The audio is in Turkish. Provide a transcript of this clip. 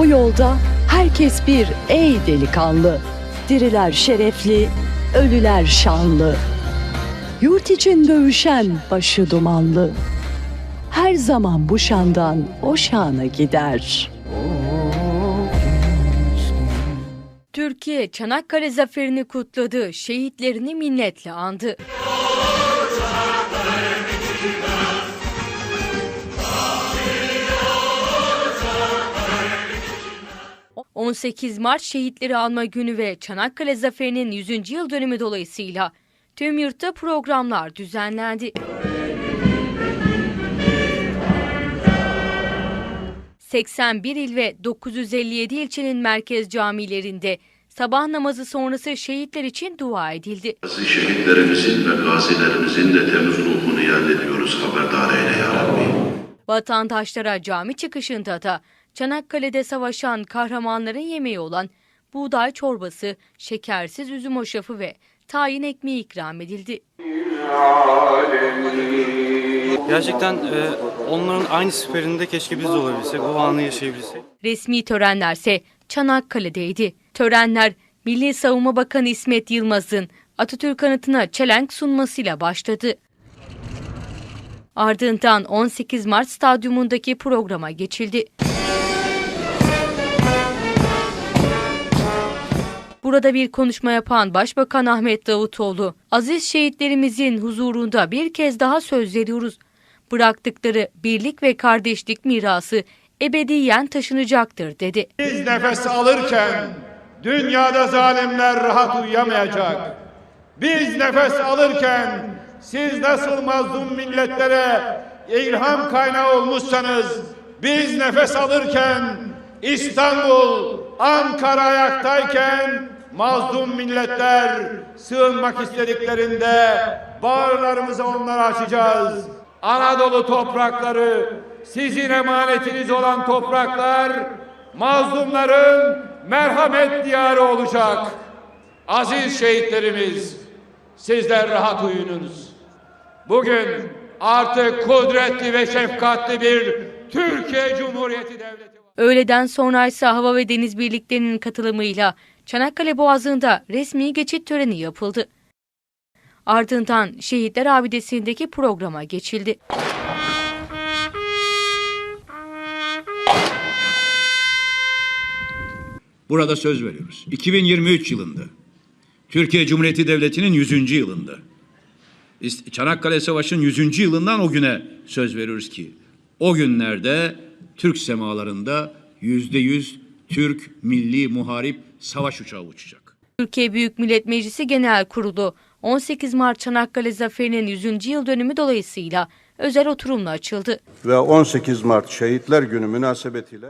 Bu yolda herkes bir ey delikanlı. Diriler şerefli, ölüler şanlı. Yurt için dövüşen başı dumanlı. Her zaman bu şandan o şana gider. Türkiye Çanakkale zaferini kutladı, şehitlerini minnetle andı. ...18 Mart Şehitleri Anma Günü ve Çanakkale Zaferi'nin 100. yıl dönümü dolayısıyla... ...tüm yurtta programlar düzenlendi. 81 il ve 957 ilçenin merkez camilerinde sabah namazı sonrası şehitler için dua edildi. Aziz şehitlerimizin ve gazilerimizin de temiz ruhunu yad ediyoruz haberdar eyle ya Rabbi. Vatandaşlara cami çıkışında da Çanakkale'de savaşan kahramanların yemeği olan buğday çorbası, şekersiz üzüm hoşafı ve tayin ekmeği ikram edildi. Gerçekten e, onların aynı siperinde keşke biz de olabilsek, o anı yaşayabilsek. Resmi törenlerse Çanakkale'deydi. Törenler Milli Savunma Bakanı İsmet Yılmaz'ın Atatürk anıtına çelenk sunmasıyla başladı. Ardından 18 Mart stadyumundaki programa geçildi. Burada bir konuşma yapan Başbakan Ahmet Davutoğlu, aziz şehitlerimizin huzurunda bir kez daha söz veriyoruz. Bıraktıkları birlik ve kardeşlik mirası ebediyen taşınacaktır dedi. Biz nefes alırken dünyada zalimler rahat uyuyamayacak. Biz nefes alırken siz nasıl mazlum milletlere ilham kaynağı olmuşsanız biz nefes alırken İstanbul, Ankara ayaktayken mazlum milletler sığınmak istediklerinde bağırlarımızı onlara açacağız. Anadolu toprakları sizin emanetiniz olan topraklar mazlumların merhamet diyarı olacak. Aziz şehitlerimiz sizler rahat uyunuz. Bugün artık kudretli ve şefkatli bir Türkiye Cumhuriyeti Devleti. Öğleden sonra ise hava ve deniz birliklerinin katılımıyla Çanakkale Boğazı'nda resmi geçit töreni yapıldı. Ardından Şehitler Abidesi'ndeki programa geçildi. Burada söz veriyoruz. 2023 yılında Türkiye Cumhuriyeti Devleti'nin 100. yılında Çanakkale Savaşı'nın 100. yılından o güne söz veriyoruz ki o günlerde Türk semalarında yüzde yüz Türk milli muharip savaş uçağı uçacak. Türkiye Büyük Millet Meclisi Genel Kurulu 18 Mart Çanakkale Zaferi'nin 100. yıl dönümü dolayısıyla özel oturumla açıldı. ve 18 Mart Şehitler Günü münasebetiyle